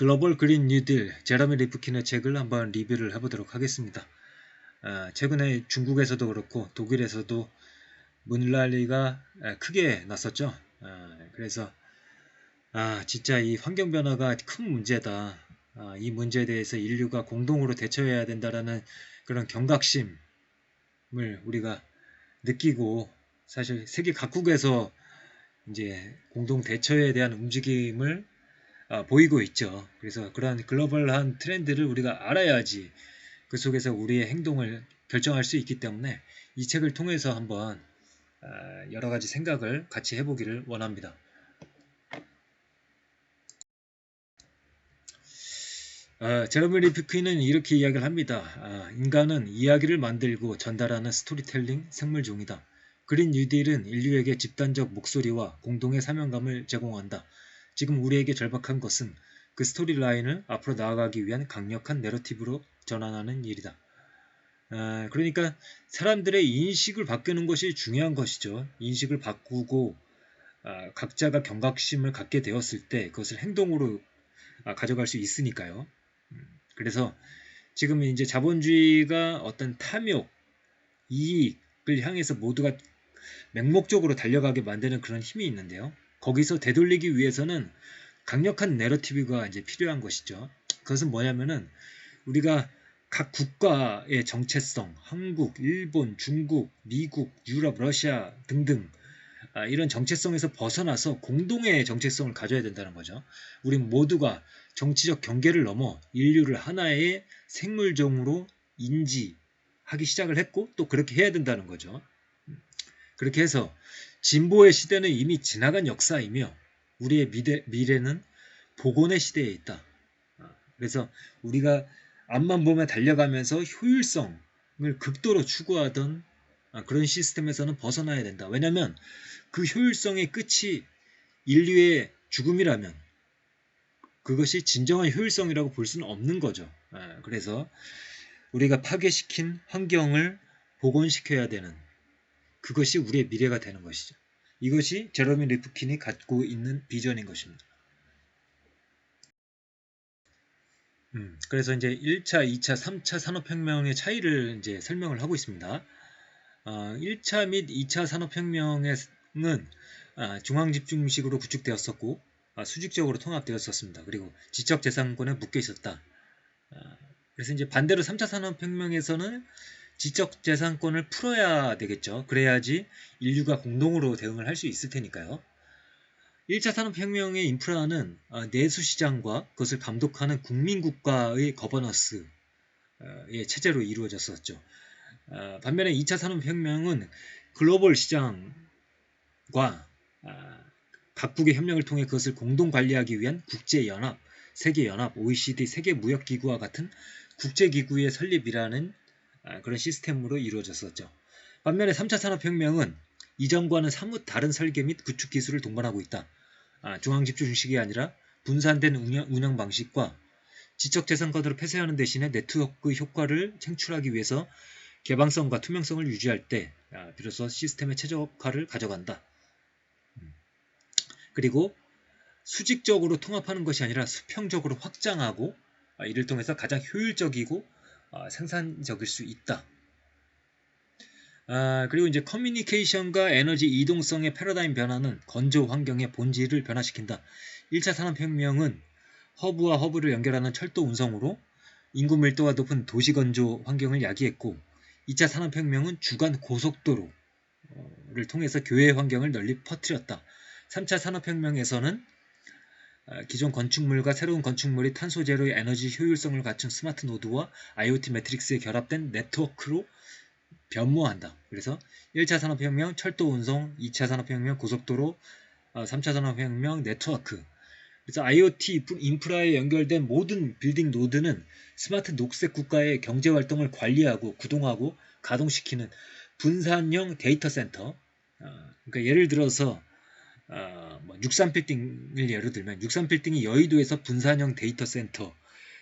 글로벌 그린 뉴딜 제러미 리프킨의 책을 한번 리뷰를 해보도록 하겠습니다. 아, 최근에 중국에서도 그렇고 독일에서도 문랄리가 크게 났었죠. 아, 그래서 아 진짜 이 환경 변화가 큰 문제다. 아, 이 문제에 대해서 인류가 공동으로 대처해야 된다라는 그런 경각심을 우리가 느끼고 사실 세계 각국에서 이제 공동 대처에 대한 움직임을 아, 보이고 있죠. 그래서 그러한 글로벌한 트렌드를 우리가 알아야지 그 속에서 우리의 행동을 결정할 수 있기 때문에 이 책을 통해서 한번 아, 여러 가지 생각을 같이 해보기를 원합니다. 아, 제러미 리프키는 이렇게 이야기를 합니다. 아, 인간은 이야기를 만들고 전달하는 스토리텔링 생물종이다. 그린 뉴딜은 인류에게 집단적 목소리와 공동의 사명감을 제공한다. 지금 우리에게 절박한 것은 그 스토리 라인을 앞으로 나아가기 위한 강력한 내러티브로 전환하는 일이다. 아, 그러니까 사람들의 인식을 바꾸는 것이 중요한 것이죠. 인식을 바꾸고 아, 각자가 경각심을 갖게 되었을 때 그것을 행동으로 아, 가져갈 수 있으니까요. 그래서 지금 이제 자본주의가 어떤 탐욕, 이익을 향해서 모두가 맹목적으로 달려가게 만드는 그런 힘이 있는데요. 거기서 되돌리기 위해서는 강력한 내러티브가 이제 필요한 것이죠. 그것은 뭐냐면은 우리가 각 국가의 정체성, 한국, 일본, 중국, 미국, 유럽, 러시아 등등 아, 이런 정체성에서 벗어나서 공동의 정체성을 가져야 된다는 거죠. 우리 모두가 정치적 경계를 넘어 인류를 하나의 생물종으로 인지하기 시작을 했고 또 그렇게 해야 된다는 거죠. 그렇게 해서 진보의 시대는 이미 지나간 역사이며 우리의 미래, 미래는 복원의 시대에 있다. 그래서 우리가 앞만 보면 달려가면서 효율성을 극도로 추구하던 그런 시스템에서는 벗어나야 된다. 왜냐하면 그 효율성의 끝이 인류의 죽음이라면 그것이 진정한 효율성이라고 볼 수는 없는 거죠. 예, 그래서 우리가 파괴시킨 환경을 복원시켜야 되는 그것이 우리의 미래가 되는 것이죠. 이것이 제러미 리프킨이 갖고 있는 비전인 것입니다. 음, 그래서 이제 1차, 2차, 3차 산업혁명의 차이를 이제 설명을 하고 있습니다. 어, 1차 및 2차 산업혁명은 아, 중앙집중식으로 구축되었었고 아, 수직적으로 통합되었었습니다. 그리고 지적재산권에 묶여 있었다. 아, 그래서 이제 반대로 3차 산업혁명에서는 지적재산권을 풀어야 되겠죠. 그래야지 인류가 공동으로 대응을 할 수 있을 테니까요. 1차 산업혁명의 인프라는 아, 내수시장과 그것을 감독하는 국민국가의 거버너스의 체제로 이루어졌었죠. 반면에 2차 산업혁명은 글로벌 시장과 각국의 협력을 통해 그것을 공동 관리하기 위한 국제연합, 세계연합, OECD, 세계무역기구와 같은 국제기구의 설립이라는 아, 그런 시스템으로 이루어졌었죠. 반면에 3차 산업혁명은 이전과는 사뭇 다른 설계 및 구축 기술을 동반하고 있다. 아, 중앙집중식이 아니라 분산된 운영, 방식과 지적재산권으로 폐쇄하는 대신에 네트워크 효과를 창출하기 위해서 개방성과 투명성을 유지할 때 아, 비로소 시스템의 최적화를 가져간다. 그리고 수직적으로 통합하는 것이 아니라 수평적으로 확장하고 아, 이를 통해서 가장 효율적이고 아, 생산적일 수 있다. 아, 그리고 이제 커뮤니케이션과 에너지 이동성의 패러다임 변화는 건조 환경의 본질을 변화시킨다. 1차 산업혁명은 허브와 허브를 연결하는 철도 운송으로 인구 밀도가 높은 도시 건조 환경을 야기했고 2차 산업혁명은 주간 고속도로를 통해서 교외 환경을 널리 퍼뜨렸다. 3차 산업혁명에서는 아, 기존 건축물과 새로운 건축물이 탄소 제로의 에너지 효율성을 갖춘 스마트 노드와 IoT 매트릭스에 결합된 네트워크로 변모한다. 그래서 1차 산업혁명 철도 운송, 2차 산업혁명 고속도로, 3차 아, 산업혁명 네트워크. 그래서 IoT 인프라에 연결된 모든 빌딩 노드는 스마트 녹색 국가의 경제 활동을 관리하고 구동하고 가동시키는 분산형 데이터 센터. 아, 그러니까 예를 들어서 어, 뭐 63빌딩을 예로 들면 63빌딩이 여의도에서 분산형 데이터 센터,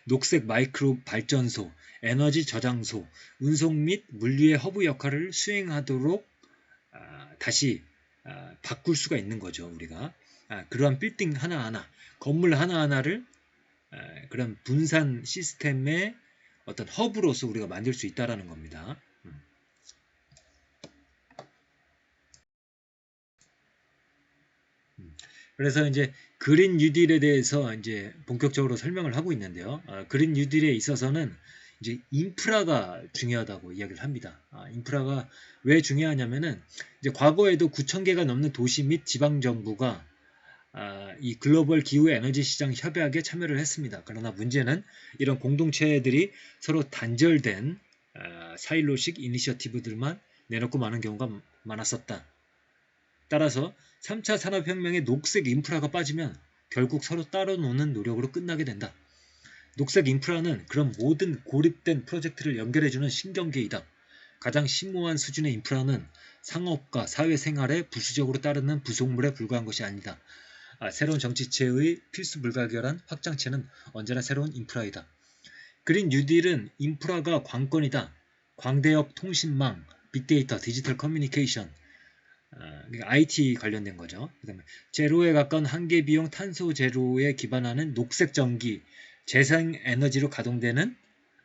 녹색 마이크로 발전소, 에너지 저장소, 운송 및 물류의 허브 역할을 수행하도록 아, 다시 아, 바꿀 수가 있는 거죠. 우리가 아, 그러한 빌딩 하나하나, 건물 하나하나를 에, 그런 분산 시스템의 어떤 허브로서 우리가 만들 수 있다라는 겁니다. 음. 음. 그래서 이제 그린 뉴딜에 대해서 이제 본격적으로 설명을 하고 있는데요. 아, 그린 뉴딜에 있어서는 이제 인프라가 중요하다고 이야기를 합니다. 아, 인프라가 왜 중요하냐면은 이제 과거에도 9천 개가 넘는 도시 및 지방 정부가 아, 이 글로벌 기후 에너지 시장 협약에 참여를 했습니다. 그러나 문제는 이런 공동체들이 서로 단절된 아, 사일로식 이니셔티브들만 내놓고 많은 경우가 많았었다. 따라서 3차 산업혁명의 녹색 인프라가 빠지면 결국 서로 따로 노는 노력으로 끝나게 된다. 녹색 인프라는 그런 모든 고립된 프로젝트를 연결해주는 신경계이다. 가장 심오한 수준의 인프라는 상업과 사회생활에 부수적으로 따르는 부속물에 불과한 것이 아니다. 아, 새로운 정치체의 필수 불가결한 확장체는 언제나 새로운 인프라이다. 그린 뉴딜은 인프라가 관건이다. 광대역 통신망, 빅데이터, 디지털 커뮤니케이션, 아, IT 관련된 거죠. 그다음에 제로에 가까운 한계 비용 탄소 제로에 기반하는 녹색 전기, 재생 에너지로 가동되는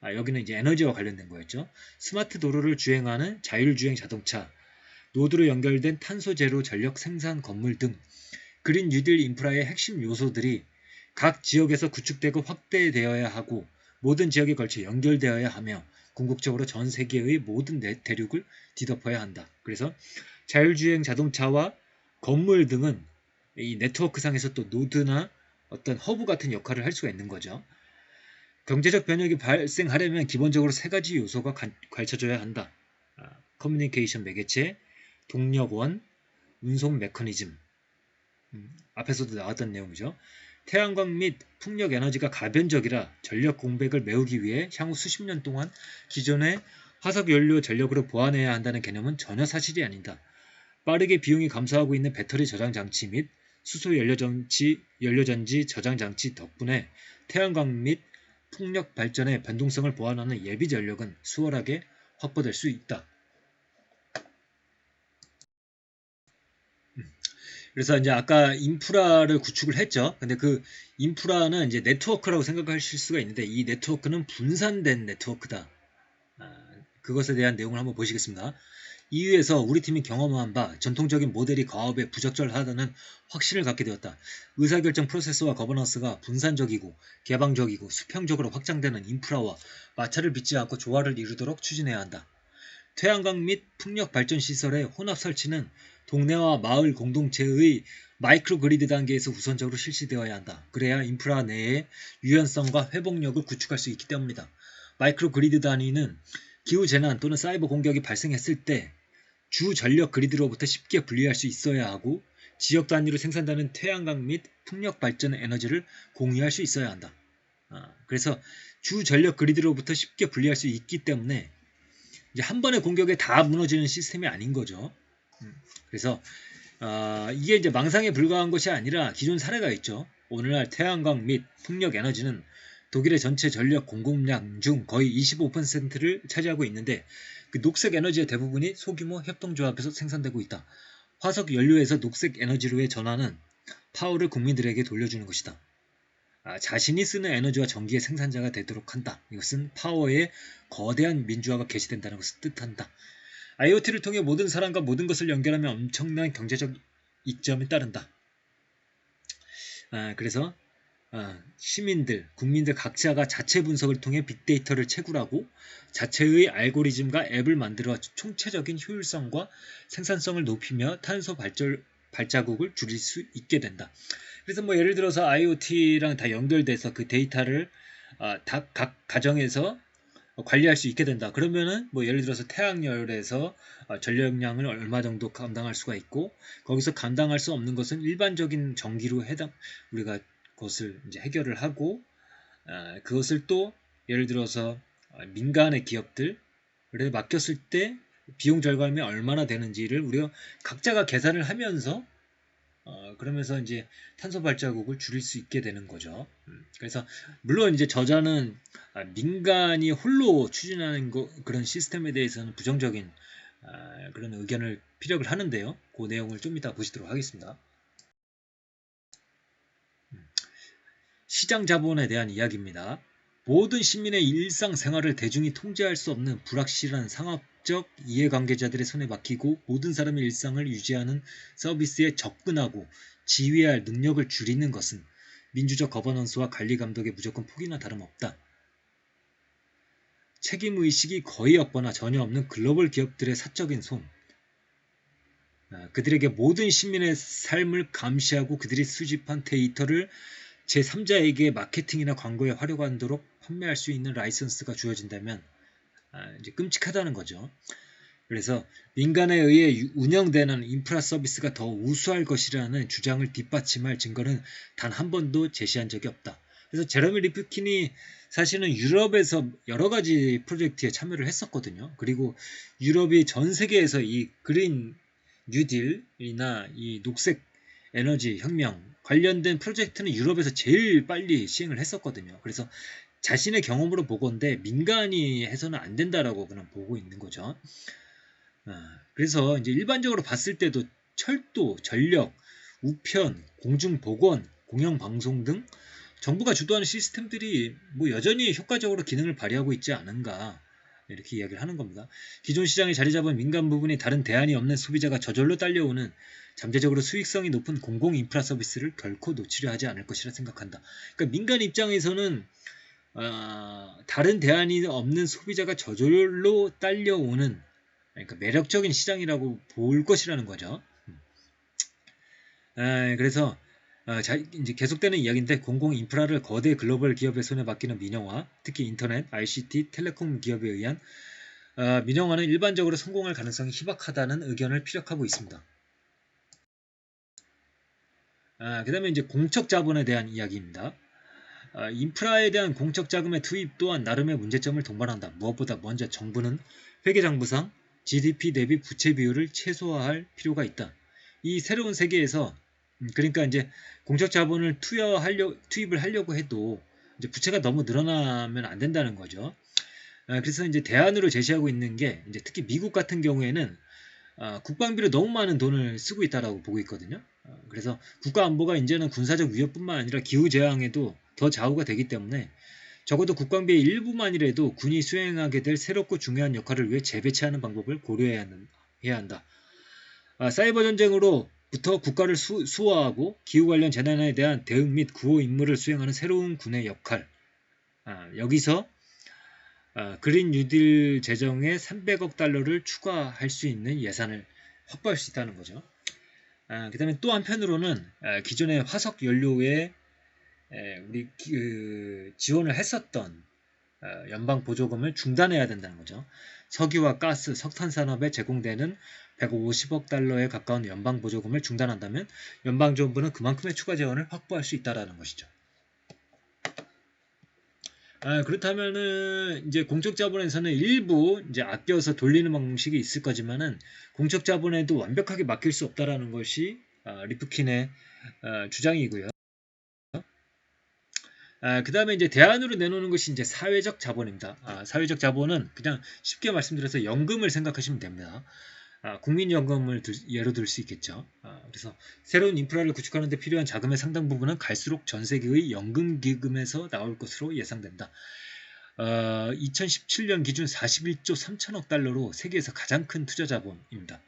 아, 여기는 이제 에너지와 관련된 거였죠. 스마트 도로를 주행하는 자율주행 자동차, 노드로 연결된 탄소 제로 전력 생산 건물 등 그린 뉴딜 인프라의 핵심 요소들이 각 지역에서 구축되고 확대되어야 하고 모든 지역에 걸쳐 연결되어야 하며 궁극적으로 전 세계의 모든 대륙을 뒤덮어야 한다. 그래서 자율주행 자동차와 건물 등은 이 네트워크상에서 또 노드나 어떤 허브 같은 역할을 할 수가 있는 거죠. 경제적 변혁이 발생하려면 기본적으로 세 가지 요소가 갖춰져야 한다. 아, 커뮤니케이션 매개체, 동력원, 운송 메커니즘. 음, 앞에서도 나왔던 내용이죠. 태양광 및 풍력 에너지가 가변적이라 전력 공백을 메우기 위해 향후 수십 년 동안 기존의 화석 연료 전력으로 보완해야 한다는 개념은 전혀 사실이 아니다. 빠르게 비용이 감소하고 있는 배터리 저장 장치 및 수소 연료전지, 연료전지 저장 장치 덕분에 태양광 및 풍력 발전의 변동성을 보완하는 예비 전력은 수월하게 확보될 수 있다. 음. 그래서 이제 아까 인프라를 구축을 했죠. 근데 그 인프라는 이제 네트워크라고 생각하실 수가 있는데 이 네트워크는 분산된 네트워크다. 아, 그것에 대한 내용을 한번 보시겠습니다. 이유에서 우리 팀이 경험한 바 전통적인 모델이 과업에 부적절하다는 확신을 갖게 되었다. 의사결정 프로세스와 거버넌스가 분산적이고 개방적이고 수평적으로 확장되는 인프라와 마찰을 빚지 않고 조화를 이루도록 추진해야 한다. 태양광 및 풍력 발전 시설의 혼합 설치는 동네와 마을 공동체의 마이크로 그리드 단계에서 우선적으로 실시되어야 한다. 그래야 인프라 내에 유연성과 회복력을 구축할 수 있기 때문이다. 마이크로 그리드 단위는 기후 재난 또는 사이버 공격이 발생했을 때 주 전력 그리드로부터 쉽게 분리할 수 있어야 하고 지역 단위로 생산되는 태양광 및 풍력 발전 에너지를 공유할 수 있어야 한다. 아, 그래서 주 전력 그리드로부터 쉽게 분리할 수 있기 때문에 이제 한 번의 공격에 다 무너지는 시스템이 아닌 거죠. 음, 그래서 어, 이게 이제 망상에 불과한 것이 아니라 기존 사례가 있죠. 오늘날 태양광 및 풍력 에너지는 독일의 전체 전력 공급량 중 거의 25%를 차지하고 있는데 그 녹색 에너지의 대부분이 소규모 협동조합에서 생산되고 있다. 화석 연료에서 녹색 에너지로의 전환은 파워를 국민들에게 돌려주는 것이다. 아, 자신이 쓰는 에너지와 전기의 생산자가 되도록 한다. 이것은 파워의 거대한 민주화가 개시된다는 것을 뜻한다. IoT를 통해 모든 사람과 모든 것을 연결하면 엄청난 경제적 이점이 따른다. 아, 그래서 어, 시민들, 국민들 각자가 자체 분석을 통해 빅데이터를 채굴하고 자체의 알고리즘과 앱을 만들어 총체적인 효율성과 생산성을 높이며 탄소 발절, 발자국을 줄일 수 있게 된다. 그래서 뭐 예를 들어서 IoT랑 다 연결돼서 그 데이터를 어, 각 가정에서 관리할 수 있게 된다. 그러면은 뭐 예를 들어서 태양열에서 어, 전력량을 얼마 정도 감당할 수가 있고 거기서 감당할 수 없는 것은 일반적인 전기로 해당 우리가 것을 이제 해결을 하고 어, 그것을 또 예를 들어서 어, 민간의 기업들에 맡겼을 때 비용 절감이 얼마나 되는지를 우리가 각자가 계산을 하면서 어, 그러면서 이제 탄소 발자국을 줄일 수 있게 되는 거죠. 음, 그래서 물론 이제 저자는 아, 민간이 홀로 추진하는 거, 그런 시스템에 대해서는 부정적인 아, 그런 의견을 피력을 하는데요. 그 내용을 좀 이따 보시도록 하겠습니다. 시장 자본에 대한 이야기입니다. 모든 시민의 일상생활을 대중이 통제할 수 없는 불확실한 상업적 이해관계자들의 손에 맡기고 모든 사람의 일상을 유지하는 서비스에 접근하고 지휘할 능력을 줄이는 것은 민주적 거버넌스와 관리 감독의 무조건 포기나 다름없다. 책임 의식이 거의 없거나 전혀 없는 글로벌 기업들의 사적인 손, 아, 그들에게 모든 시민의 삶을 감시하고 그들이 수집한 데이터를 제3자에게 마케팅이나 광고에 활용하도록 판매할 수 있는 라이선스가 주어진다면 아, 이제 끔찍하다는 거죠. 그래서 민간에 의해 운영되는 인프라 서비스가 더 우수할 것이라는 주장을 뒷받침할 증거는 단 한 번도 제시한 적이 없다. 그래서 제러미 리프킨이 사실은 유럽에서 여러 가지 프로젝트에 참여를 했었거든요. 그리고 유럽이 전 세계에서 이 그린 뉴딜이나 이 녹색 에너지 혁명 관련된 프로젝트는 유럽에서 제일 빨리 시행을 했었거든요. 그래서 자신의 경험으로 보건데 민간이 해서는 안 된다라고 그냥 보고 있는 거죠. 아, 그래서 이제 일반적으로 봤을 때도 철도, 전력, 우편, 공중보건, 공영방송 등 정부가 주도하는 시스템들이 뭐 여전히 효과적으로 기능을 발휘하고 있지 않은가 이렇게 이야기를 하는 겁니다. 기존 시장에 자리 잡은 민간 부분이 다른 대안이 없는 소비자가 저절로 딸려오는 잠재적으로 수익성이 높은 공공 인프라 서비스를 결코 놓치려 하지 않을 것이라 생각한다. 그러니까 민간 입장에서는 어, 다른 대안이 없는 소비자가 저절로 딸려오는 그러니까 매력적인 시장이라고 볼 것이라는 거죠. 에, 그래서 어, 자, 이제 계속되는 이야기인데 공공 인프라를 거대 글로벌 기업의 손에 맡기는 민영화, 특히 인터넷, ICT, 텔레콤 기업에 의한 어, 민영화는 일반적으로 성공할 가능성이 희박하다는 의견을 피력하고 있습니다. 아, 그 다음에 이제 공적 자본에 대한 이야기입니다. 아, 인프라에 대한 공적 자금의 투입 또한 나름의 문제점을 동반한다. 무엇보다 먼저 정부는 회계장부상 GDP 대비 부채 비율을 최소화할 필요가 있다. 이 새로운 세계에서 음, 그러니까 이제 공적 자본을 투여하려 투입을 하려고 해도 이제 부채가 너무 늘어나면 안 된다는 거죠. 아, 그래서 이제 대안으로 제시하고 있는 게 이제 특히 미국 같은 경우에는 아, 국방비로 너무 많은 돈을 쓰고 있다라고 보고 있거든요. 아, 그래서 국가 안보가 이제는 군사적 위협뿐만 아니라 기후 재앙에도 더 좌우가 되기 때문에 적어도 국방비의 일부만이라도 군이 수행하게 될 새롭고 중요한 역할을 위해 재배치하는 방법을 고려해야 한다. 아, 사이버 전쟁으로부터 국가를 수, 호하고 기후 관련 재난에 대한 대응 및 구호 임무를 수행하는 새로운 군의 역할. 아, 여기서 아, 그린 뉴딜 재정에 300억 달러를 추가할 수 있는 예산을 확보할 수 있다는 거죠. 아, 그 다음에 또 한편으로는 아, 기존의 화석 연료에 예, 우리 그 지원을 했었던 어, 연방 보조금을 중단해야 된다는 거죠. 석유와 가스, 석탄 산업에 제공되는 150억 달러에 가까운 연방 보조금을 중단한다면 연방 정부는 그만큼의 추가 재원을 확보할 수 있다라는 것이죠. 아, 그렇다면은 이제 공적 자본에서는 일부 이제 아껴서 돌리는 방식이 있을 거지만은 공적 자본에도 완벽하게 맡길 수 없다라는 것이 아, 리프킨의 아, 주장이고요. 아, 그 다음에 이제 대안으로 내놓는 것이 이제 사회적 자본입니다. 아, 사회적 자본은 그냥 쉽게 말씀드려서 연금을 생각하시면 됩니다. 아, 국민연금을 들, 예로 들 수 있겠죠. 아, 그래서 새로운 인프라를 구축하는 데 필요한 자금의 상당 부분은 갈수록 전 세계의 연금기금에서 나올 것으로 예상된다. 어, 2017년 기준 41조 3천억 달러로 세계에서 가장 큰 투자 자본입니다.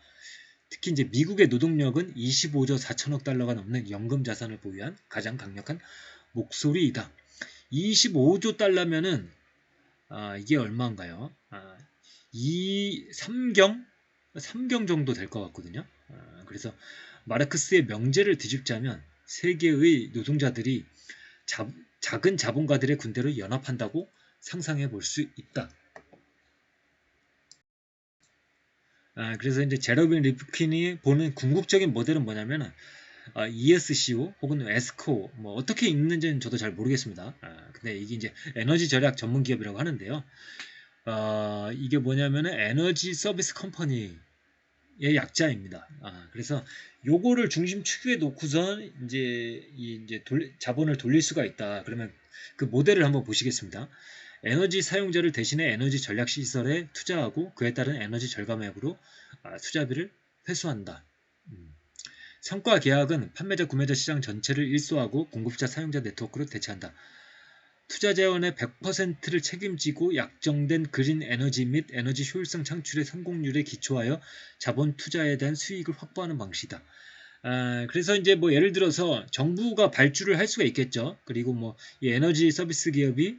특히 이제 미국의 노동력은 25조 4천억 달러가 넘는 연금 자산을 보유한 가장 강력한 목소리이다. 25조 달러면은 아, 이게 얼마인가요? 아, 2, 3경? 3경 정도 될 것 같거든요. 아, 그래서 마르크스의 명제를 뒤집자면 세계의 노동자들이 자, 작은 자본가들의 군대로 연합한다고 상상해 볼 수 있다. 아, 그래서 이제 제러빈 리프킨이 보는 궁극적인 모델은 뭐냐면 아, ESCO 혹은 에스코 뭐 어떻게 읽는지는 저도 잘 모르겠습니다. 아, 근데 이게 이제 에너지 절약 전문 기업이라고 하는데요. 어, 이게 뭐냐면은 에너지 서비스 컴퍼니 의 약자입니다. 아, 그래서 요거를 중심 축에 놓고선 이제 이 이제 돌, 자본을 돌릴 수가 있다. 그러면 그 모델을 한번 보시겠습니다. 에너지 사용자를 대신해 에너지 전략 시설에 투자하고 그에 따른 에너지 절감액으로 아, 투자비를 회수한다. 음. 성과 계약은 판매자 구매자 시장 전체를 일소하고 공급자 사용자 네트워크로 대체한다. 투자 재원의 100%를 책임지고 약정된 그린 에너지 및 에너지 효율성 창출의 성공률에 기초하여 자본 투자에 대한 수익을 확보하는 방식이다. 아, 그래서 이제 뭐 예를 들어서 정부가 발주를 할 수가 있겠죠. 그리고 뭐 이 에너지 서비스 기업이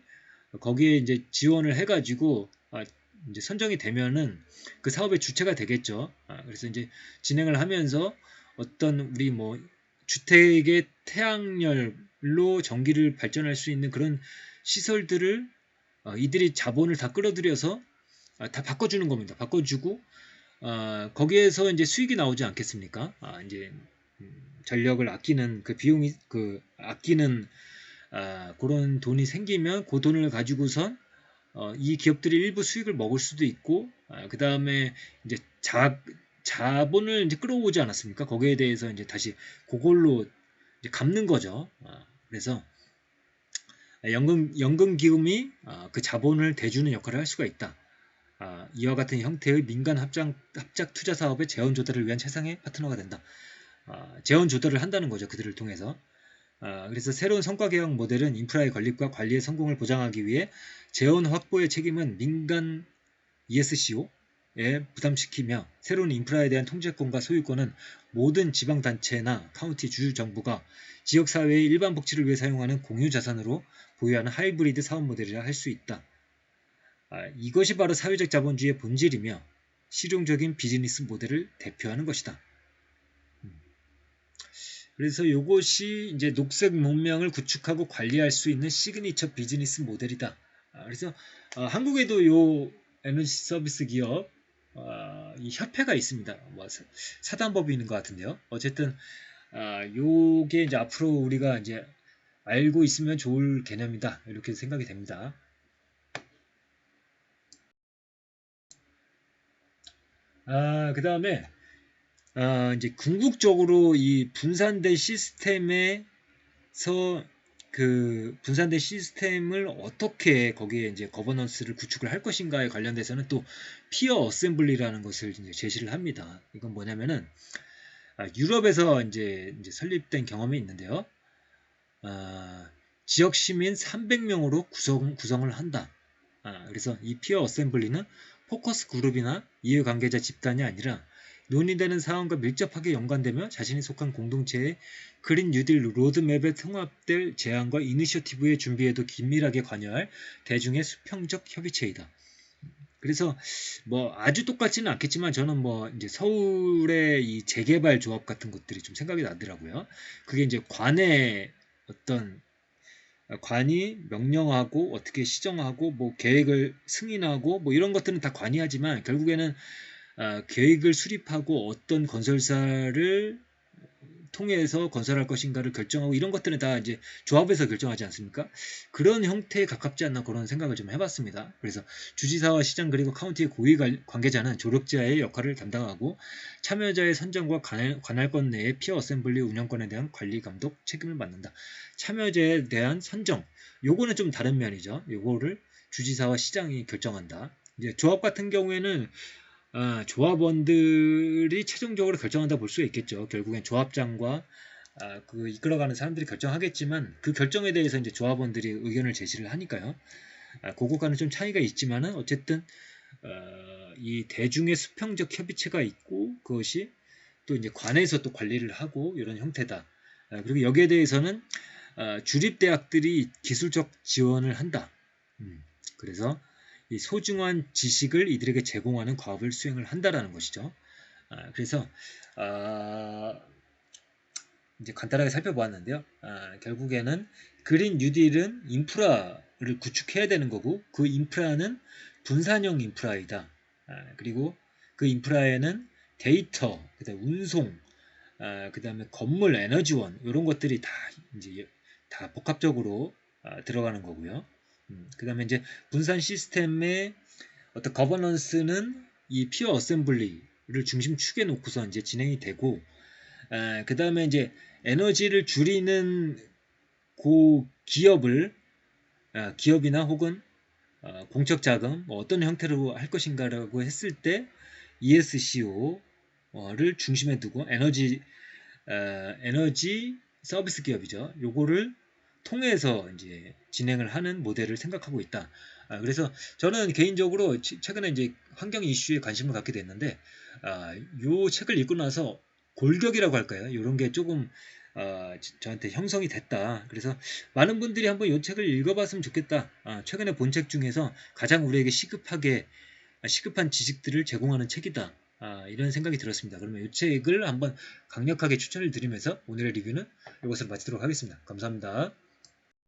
거기에 이제 지원을 해가지고 아, 이제 선정이 되면은 그 사업의 주체가 되겠죠. 아, 그래서 이제 진행을 하면서 어떤 우리 뭐 주택의 태양열 로 전기를 발전할 수 있는 그런 시설들을 어, 이들이 자본을 다 끌어들여서 아, 다 바꿔주는 겁니다. 바꿔주고 아, 거기에서 이제 수익이 나오지 않겠습니까? 아, 이제 음, 전력을 아끼는 그 비용이 그 아끼는 아, 그런 돈이 생기면 그 돈을 가지고선 어, 이 기업들이 일부 수익을 먹을 수도 있고 아, 그 다음에 이제 자 자본을 이제 끌어오지 않았습니까? 거기에 대해서 이제 다시 그걸로 이제 갚는 거죠. 아, 그래서 연금 연금 기금이 아, 그 자본을 대주는 역할을 할 수가 있다. 아, 이와 같은 형태의 민간 합작, 합작 투자 사업의 재원 조달을 위한 최상의 파트너가 된다. 아, 재원 조달을 한다는 거죠. 그들을 통해서. 아, 그래서 새로운 성과 계약 모델은 인프라의 건립과 관리의 성공을 보장하기 위해 재원 확보의 책임은 민간 ESCO에 부담시키며 새로운 인프라에 대한 통제권과 소유권은 모든 지방단체나 카운티 주주정부가 지역사회의 일반 복지를 위해 사용하는 공유 자산으로 보유하는 하이브리드 사업 모델이라 할 수 있다. 아, 이것이 바로 사회적 자본주의의 본질이며 실용적인 비즈니스 모델을 대표하는 것이다. 그래서 이것이 이제 녹색 문명을 구축하고 관리할 수 있는 시그니처 비즈니스 모델이다. 아, 그래서 어, 한국에도 요 에너지 서비스 기업 어, 이 협회가 있습니다. 뭐 사단법이 있는 것 같은데요. 어쨌든 아, 요게 이제 앞으로 우리가 이제 알고 있으면 좋을 개념이다. 이렇게 생각이 됩니다. 아, 그 다음에 어, 이제 궁극적으로 이 분산된 시스템에서 그 분산된 시스템을 어떻게 거기에 이제 거버넌스를 구축을 할 것인가에 관련돼서는 또 피어 어셈블리라는 것을 이제 제시를 합니다. 이건 뭐냐면은 아, 유럽에서 이제, 이제 설립된 경험이 있는데요. 아, 지역 시민 300명으로 구성, 구성을 한다. 아, 그래서 이 피어 어셈블리는 포커스 그룹이나 이해관계자 집단이 아니라 논의되는 사안과 밀접하게 연관되며 자신이 속한 공동체의 그린 뉴딜 로드맵에 통합될 제안과 이니셔티브의 준비에도 긴밀하게 관여할 대중의 수평적 협의체이다. 그래서 뭐 아주 똑같지는 않겠지만 저는 뭐 이제 서울의 이 재개발 조합 같은 것들이 좀 생각이 나더라고요. 그게 이제 관의 어떤 관이 명령하고 어떻게 시정하고 뭐 계획을 승인하고 뭐 이런 것들은 다 관이 하지만 결국에는 아, 계획을 수립하고 어떤 건설사를 통해서 건설할 것인가를 결정하고 이런 것들은 다 이제 조합에서 결정하지 않습니까? 그런 형태에 가깝지 않나 그런 생각을 좀 해봤습니다. 그래서 주지사와 시장 그리고 카운티의 고위 관계자는 조력자의 역할을 담당하고 참여자의 선정과 관할, 권 내의 피어 어셈블리 운영권에 대한 관리 감독 책임을 맡는다. 참여자에 대한 선정 요거는 좀 다른 면이죠. 요거를 주지사와 시장이 결정한다. 이제 조합 같은 경우에는 아, 조합원들이 최종적으로 결정한다 볼 수 있겠죠. 결국엔 조합장과 아, 그 이끌어가는 사람들이 결정하겠지만 그 결정에 대해서 이제 조합원들이 의견을 제시를 하니까요. 아, 그것과는 좀 차이가 있지만은 어쨌든 어, 이 대중의 수평적 협의체가 있고 그것이 또 이제 관에서 또 관리를 하고 이런 형태다. 아, 그리고 여기에 대해서는 아, 주립 대학들이 기술적 지원을 한다. 음, 그래서 이 소중한 지식을 이들에게 제공하는 과업을 수행을 한다라는 것이죠. 아, 그래서 아, 이제 간단하게 살펴보았는데요. 아, 결국에는 그린 뉴딜은 인프라를 구축해야 되는 거고 그 인프라는 분산형 인프라이다. 아, 그리고 그 인프라에는 데이터, 그다음 운송, 아, 그다음에 건물, 에너지원 이런 것들이 다 이제 다 복합적으로 아, 들어가는 거고요. 음, 그 다음에 이제 분산 시스템의 어떤 거버넌스는 이 피어 어셈블리를 중심축에 놓고서 이제 진행이 되고, 그 다음에 이제 에너지를 줄이는 고 기업을, 아, 기업이나 혹은 어, 공적 자금, 뭐 어떤 형태로 할 것인가라고 했을 때 ESCO를 중심에 두고 에너지 어, 에너지 서비스 기업이죠. 요거를 통해서 이제 진행을 하는 모델을 생각하고 있다. 아, 그래서 저는 개인적으로 최근에 이제 환경 이슈에 관심을 갖게 됐는데 아, 요 책을 읽고 나서 골격이라고 할까요? 이런 게 조금 어, 저한테 형성이 됐다. 그래서 많은 분들이 한번 이 책을 읽어봤으면 좋겠다. 아, 최근에 본 책 중에서 가장 우리에게 시급하게 시급한 지식들을 제공하는 책이다. 아, 이런 생각이 들었습니다. 그러면 이 책을 한번 강력하게 추천을 드리면서 오늘의 리뷰는 이것으로 마치도록 하겠습니다. 감사합니다.